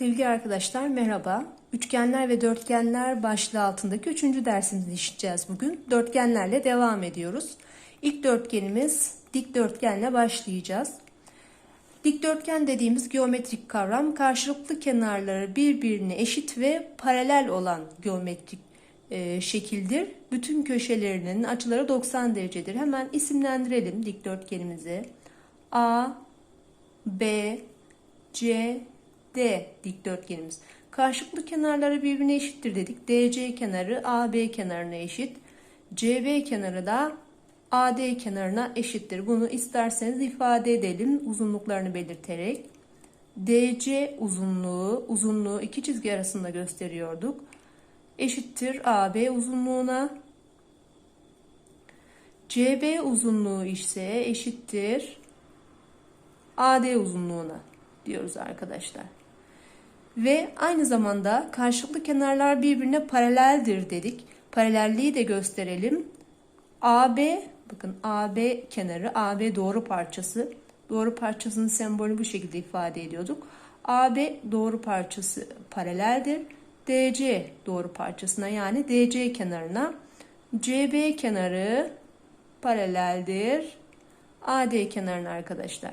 Sevgili arkadaşlar merhaba. Üçgenler ve dörtgenler başlığı altındaki üçüncü dersimizi işleyeceğiz bugün. Dörtgenlerle devam ediyoruz. İlk dörtgenimiz dikdörtgenle başlayacağız. Dikdörtgen dediğimiz geometrik kavram karşılıklı kenarları birbirine eşit ve paralel olan geometrik e, şekildir. Bütün köşelerinin açıları 90 derecedir. Hemen isimlendirelim dikdörtgenimizi. A, B, C, D dikdörtgenimiz. Karşılıklı kenarları birbirine eşittir dedik. DC kenarı AB kenarına eşit. CB kenarı da AD kenarına eşittir. Bunu isterseniz ifade edelim uzunluklarını belirterek. DC uzunluğu, uzunluğu iki çizgi arasında gösteriyorduk. Eşittir AB uzunluğuna. CB uzunluğu ise eşittir AD uzunluğuna diyoruz arkadaşlar. Ve aynı zamanda karşılıklı kenarlar birbirine paraleldir dedik. Paralelliği de gösterelim. AB bakın AB kenarı AB doğru parçası. Doğru parçasının sembolü bu şekilde ifade ediyorduk. AB doğru parçası paraleldir. DC doğru parçasına yani DC kenarına CB kenarı paraleldir. AD kenarına arkadaşlar.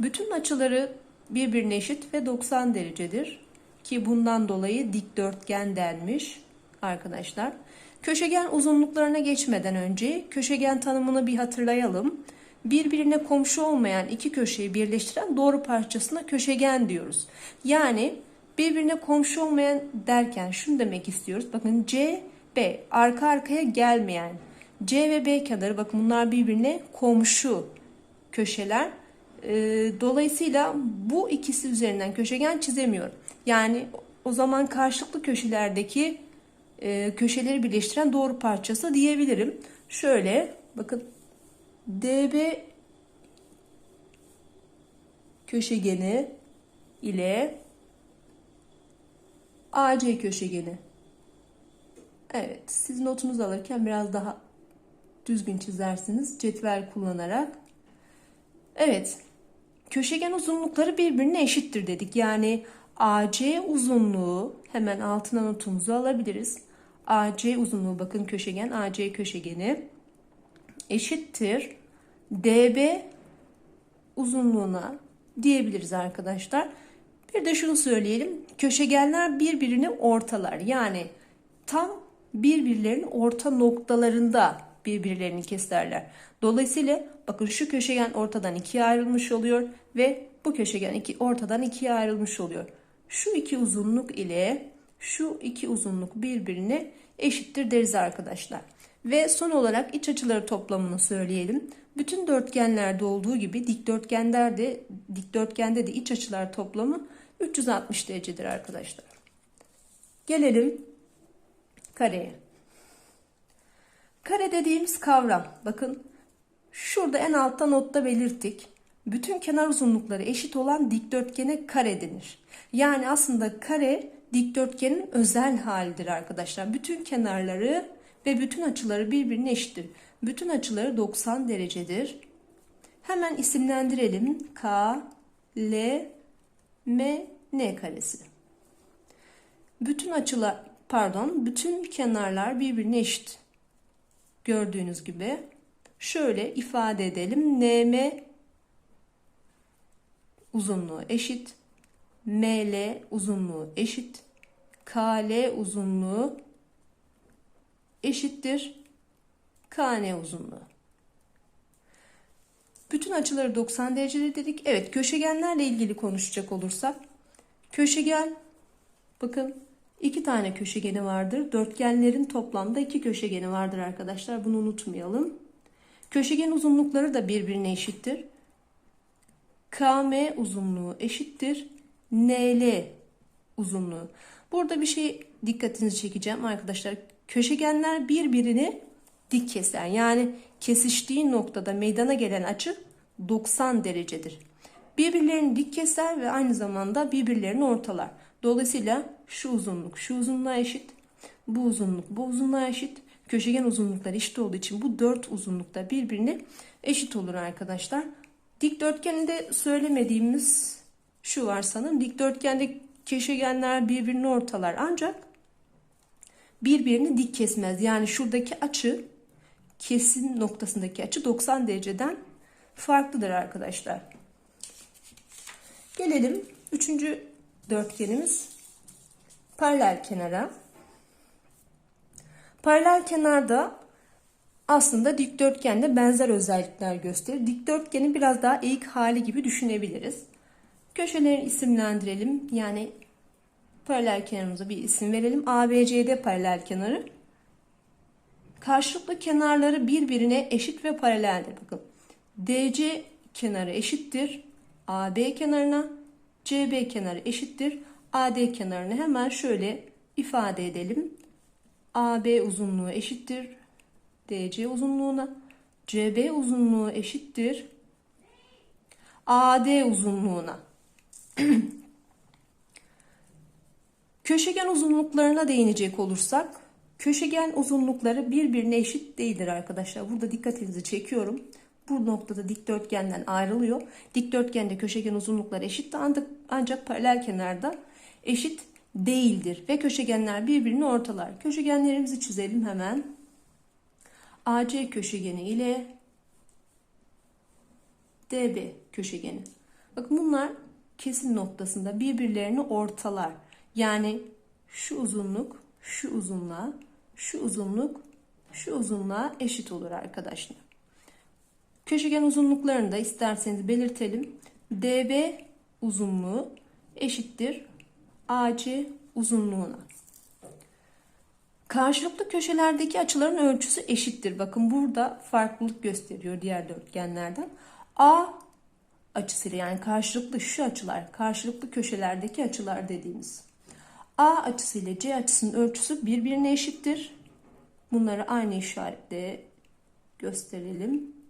Bütün açıları birbirine eşit ve 90 derecedir. Ki bundan dolayı dikdörtgen denmiş arkadaşlar. Köşegen uzunluklarına geçmeden önce köşegen tanımını bir hatırlayalım. Birbirine komşu olmayan iki köşeyi birleştiren doğru parçasına köşegen diyoruz. Yani birbirine komşu olmayan derken şunu demek istiyoruz. Bakın C, B arka arkaya gelmeyen C ve B kenarı bakın bunlar birbirine komşu köşeler. E, dolayısıyla bu ikisi üzerinden köşegen çizemiyorum. Yani o zaman karşılıklı köşelerdeki e, köşeleri birleştiren doğru parçası diyebilirim. Şöyle bakın DB köşegeni ile AC köşegeni. Evet, siz notunuzu alırken biraz daha düzgün çizersiniz cetvel kullanarak. Evet, köşegen uzunlukları birbirine eşittir dedik. Yani AC uzunluğu hemen altına notumuzu alabiliriz. AC uzunluğu bakın köşegen AC köşegeni eşittir DB uzunluğuna diyebiliriz arkadaşlar. Bir de şunu söyleyelim. Köşegenler birbirini ortalar. Yani tam birbirlerinin orta noktalarında birbirlerini keserler. Dolayısıyla bakın şu köşegen ortadan ikiye ayrılmış oluyor ve bu köşegen iki, ortadan ikiye ayrılmış oluyor. Şu iki uzunluk ile şu iki uzunluk birbirine eşittir deriz arkadaşlar. Ve son olarak iç açıları toplamını söyleyelim. Bütün dörtgenlerde olduğu gibi dikdörtgenlerde dikdörtgende de iç açılar toplamı 360 derecedir arkadaşlar. Gelelim kareye. Kare dediğimiz kavram bakın şurada en altta notta belirttik. Bütün kenar uzunlukları eşit olan dikdörtgene kare denir. Yani aslında kare dikdörtgenin özel halidir arkadaşlar. Bütün kenarları ve bütün açıları birbirine eşittir. Bütün açıları 90 derecedir. Hemen isimlendirelim. K, L, M, N karesi. Bütün açılar pardon bütün kenarlar birbirine eşit. Gördüğünüz gibi şöyle ifade edelim. NM uzunluğu eşit. ML uzunluğu eşit. KL uzunluğu eşittir. KN uzunluğu. Bütün açıları 90 derecede dedik. Evet köşegenlerle ilgili konuşacak olursak. Köşegen bakın iki tane köşegeni vardır. Dörtgenlerin toplamda iki köşegeni vardır arkadaşlar. Bunu unutmayalım. Köşegen uzunlukları da birbirine eşittir. KM uzunluğu eşittir. NL uzunluğu. Burada bir şey dikkatinizi çekeceğim arkadaşlar. Köşegenler birbirini dik keser. Yani kesiştiği noktada meydana gelen açı 90 derecedir. Birbirlerini dik keser ve aynı zamanda birbirlerini ortalar. Dolayısıyla şu uzunluk şu uzunluğa eşit. Bu uzunluk bu uzunluğa eşit. Köşegen uzunlukları eşit olduğu için bu dört uzunlukta birbirine eşit olur arkadaşlar. Dikdörtgeni de söylemediğimiz şu var sanırım. Dikdörtgende köşegenler birbirini ortalar ancak birbirini dik kesmez. Yani şuradaki açı kesim noktasındaki açı 90 dereceden farklıdır arkadaşlar. Gelelim üçüncü dörtgenimiz paralel kenara. Paralel kenarda aslında dikdörtgende benzer özellikler gösterir. Dikdörtgenin biraz daha eğik hali gibi düşünebiliriz. Köşeleri isimlendirelim. Yani paralel kenarımıza bir isim verelim. ABCD paralel kenarı. Karşılıklı kenarları birbirine eşit ve paraleldir. Bakın DC kenarı eşittir AB kenarına, CB kenarı eşittir AD kenarını hemen şöyle ifade edelim. AB uzunluğu eşittir DC uzunluğuna, CB uzunluğu eşittir AD uzunluğuna. Köşegen uzunluklarına değinecek olursak, köşegen uzunlukları birbirine eşit değildir arkadaşlar. Burada dikkatinizi çekiyorum. Bu noktada dikdörtgenden ayrılıyor. Dikdörtgende köşegen uzunlukları eşit ancak, ancak paralel kenarda eşit değildir. Ve köşegenler birbirini ortalar. Köşegenlerimizi çizelim hemen. AC köşegeni ile DB köşegeni. Bakın bunlar kesim noktasında birbirlerini ortalar. Yani şu uzunluk şu uzunluğa, şu uzunluk şu uzunluğa eşit olur arkadaşlar. Köşegen uzunluklarını da isterseniz belirtelim. DB uzunluğu eşittir AC uzunluğuna. Karşılıklı köşelerdeki açıların ölçüsü eşittir. Bakın burada farklılık gösteriyor diğer dörtgenlerden. A açısıyla yani karşılıklı şu açılar, karşılıklı köşelerdeki açılar dediğimiz. A açısı ile C açısının ölçüsü birbirine eşittir. Bunları aynı işaretle gösterelim.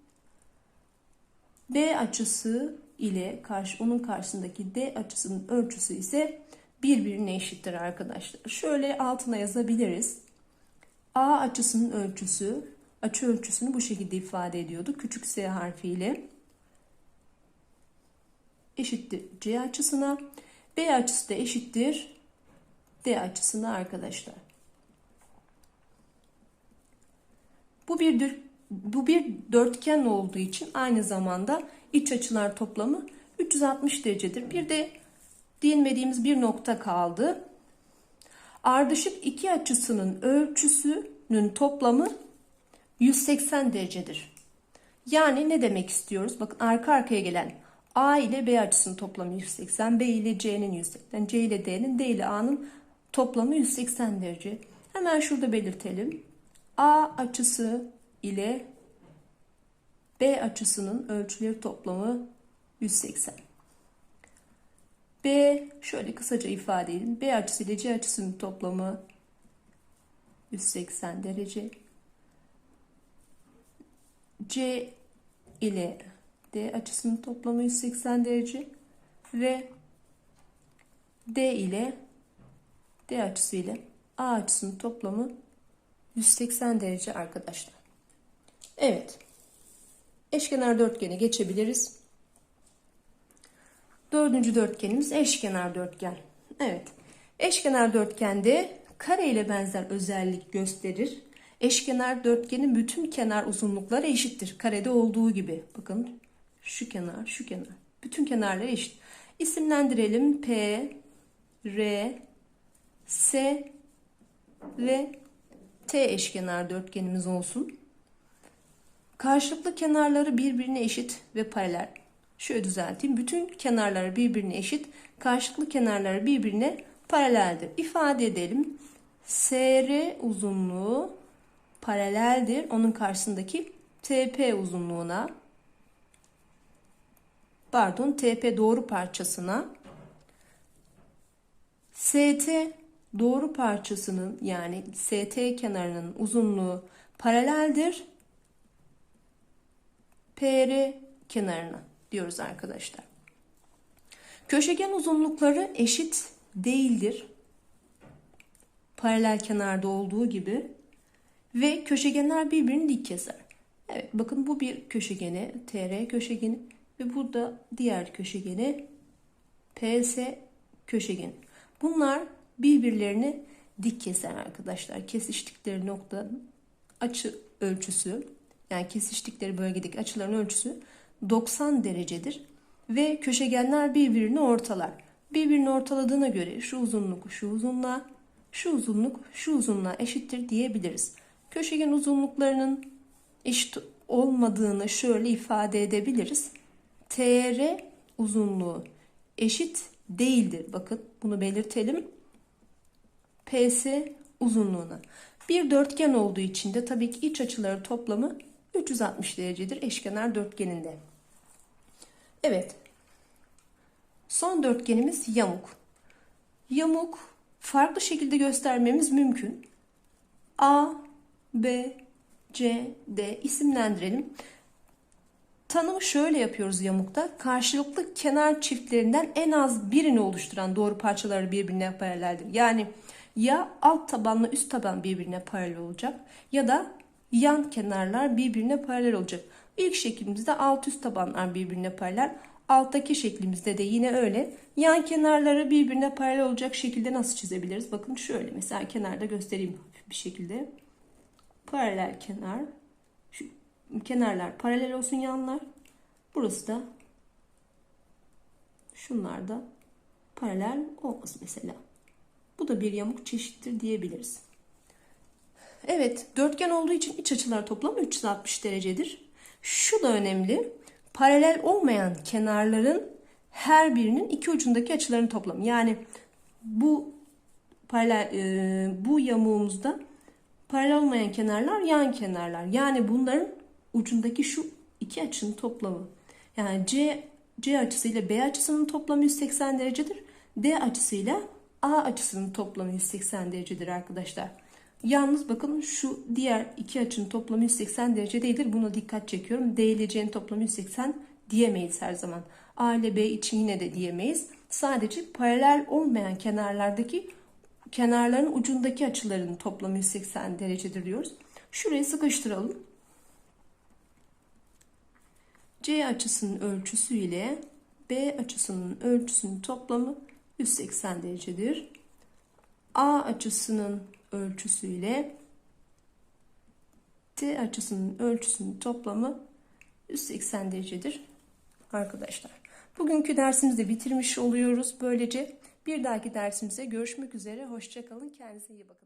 B açısı ile karşı onun karşısındaki D açısının ölçüsü ise birbirine eşittir arkadaşlar. Şöyle altına yazabiliriz. A açısının ölçüsü, açı ölçüsünü bu şekilde ifade ediyordu. Küçük S harfiyle eşittir C açısına. B açısı da eşittir D açısına arkadaşlar. Bu bir bu bir dörtgen olduğu için aynı zamanda iç açılar toplamı 360 derecedir. Bir de değinmediğimiz bir nokta kaldı. Ardışık iki açısının ölçüsünün toplamı 180 derecedir. Yani ne demek istiyoruz? Bakın arka arkaya gelen A ile B açısının toplamı 180, B ile C'nin 180, C ile D'nin, D ile A'nın toplamı 180 derece. Hemen şurada belirtelim. A açısı ile B açısının ölçüleri toplamı 180. B şöyle kısaca ifade edin. B açısı ile C açısının toplamı 180 derece. C ile D açısının toplamı 180 derece ve D ile D açısı ile A açısının toplamı 180 derece arkadaşlar. Evet. Eşkenar dörtgeni geçebiliriz. Dördüncü dörtgenimiz eşkenar dörtgen. Evet. Eşkenar dörtgende kare ile benzer özellik gösterir. Eşkenar dörtgenin bütün kenar uzunlukları eşittir. Karede olduğu gibi. Bakın şu kenar, şu kenar. Bütün kenarları eşit. İsimlendirelim. P, R, S ve T eşkenar dörtgenimiz olsun. Karşılıklı kenarları birbirine eşit ve paralel. Şöyle düzelteyim. Bütün kenarları birbirine eşit, karşılıklı kenarları birbirine paraleldir. İfade edelim. SR uzunluğu paraleldir. Onun karşısındaki TP uzunluğuna pardon TP doğru parçasına ST doğru parçasının yani ST kenarının uzunluğu paraleldir. PR kenarına diyoruz arkadaşlar. Köşegen uzunlukları eşit değildir. Paralel kenarda olduğu gibi ve köşegenler birbirini dik keser. Evet bakın bu bir köşegeni TR köşegeni ve burada diğer köşegeni PS köşegen. Bunlar birbirlerini dik keser arkadaşlar. Kesiştikleri nokta açı ölçüsü yani kesiştikleri bölgedeki açıların ölçüsü 90 derecedir ve köşegenler birbirini ortalar. Birbirini ortaladığına göre şu uzunluk şu uzunluğa, şu uzunluk şu uzunluğa eşittir diyebiliriz. Köşegen uzunluklarının eşit olmadığını şöyle ifade edebiliriz. TR uzunluğu eşit değildir. Bakın bunu belirtelim. PS uzunluğuna. Bir dörtgen olduğu için de tabii ki iç açıları toplamı 360 derecedir eşkenar dörtgeninde. Evet. Son dörtgenimiz yamuk. Yamuk farklı şekilde göstermemiz mümkün. A, B, C, D isimlendirelim. Tanımı şöyle yapıyoruz yamukta. Karşılıklı kenar çiftlerinden en az birini oluşturan doğru parçaları birbirine paraleldir. Yani ya alt tabanla üst taban birbirine paralel olacak ya da yan kenarlar birbirine paralel olacak. İlk şeklimizde alt üst tabanlar birbirine paralel. Alttaki şeklimizde de yine öyle. Yan kenarları birbirine paralel olacak şekilde nasıl çizebiliriz? Bakın şöyle mesela kenarda göstereyim bir şekilde. Paralel kenar. Şu kenarlar paralel olsun yanlar. Burası da şunlar da paralel olmasın mesela. Bu da bir yamuk çeşittir diyebiliriz. Evet, dörtgen olduğu için iç açılar toplamı 360 derecedir. Şu da önemli. Paralel olmayan kenarların her birinin iki ucundaki açıların toplamı. Yani bu paralel e, bu yamuğumuzda paralel olmayan kenarlar yan kenarlar. Yani bunların ucundaki şu iki açının toplamı. Yani C C açısıyla B açısının toplamı 180 derecedir. D açısıyla A açısının toplamı 180 derecedir arkadaşlar. Yalnız bakın şu diğer iki açının toplamı 180 derece değildir. Buna dikkat çekiyorum. D ile C'nin toplamı 180 diyemeyiz her zaman. A ile B için yine de diyemeyiz. Sadece paralel olmayan kenarlardaki kenarların ucundaki açıların toplamı 180 derecedir diyoruz. Şurayı sıkıştıralım. C açısının ölçüsü ile B açısının ölçüsünün toplamı 180 derecedir. A açısının ölçüsü ile T açısının ölçüsünün toplamı 180 derecedir arkadaşlar. Bugünkü dersimizi bitirmiş oluyoruz. Böylece bir dahaki dersimize görüşmek üzere. Hoşçakalın. Kendinize iyi bakın.